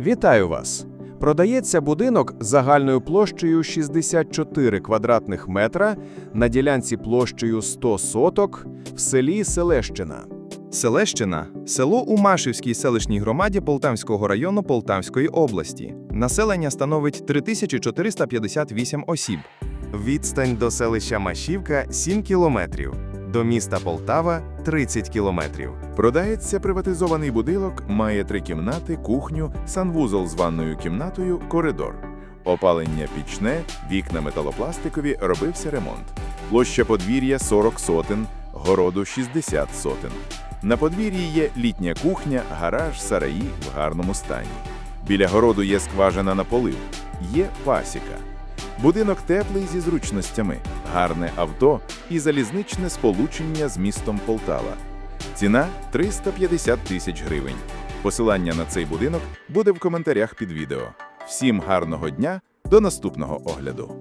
Вітаю вас! Продається будинок загальною площею 64 квадратних метра на ділянці площею 100 соток в селі Селещина. Селещина село у Машівській селищній громаді Полтавського району Полтавської області. Населення становить 3458 осіб. Відстань до селища Машівка 7 кілометрів, до міста Полтава 30 кілометрів. Продається приватизований будинок, має три кімнати, кухню, санвузол з ванною кімнатою, коридор. Опалення пічне, вікна металопластикові, робився ремонт. Площа подвір'я 40 сотен, городу 60 сотен. На подвір'ї є літня кухня, гараж, сараї в гарному стані. Біля городу є скважина на полив, є пасіка. Будинок теплий зі зручностями, гарне авто і залізничне сполучення з містом Полтава. Ціна 350 тисяч гривень. Посилання на цей будинок буде в коментарях під відео. Всім гарного дня, до наступного огляду.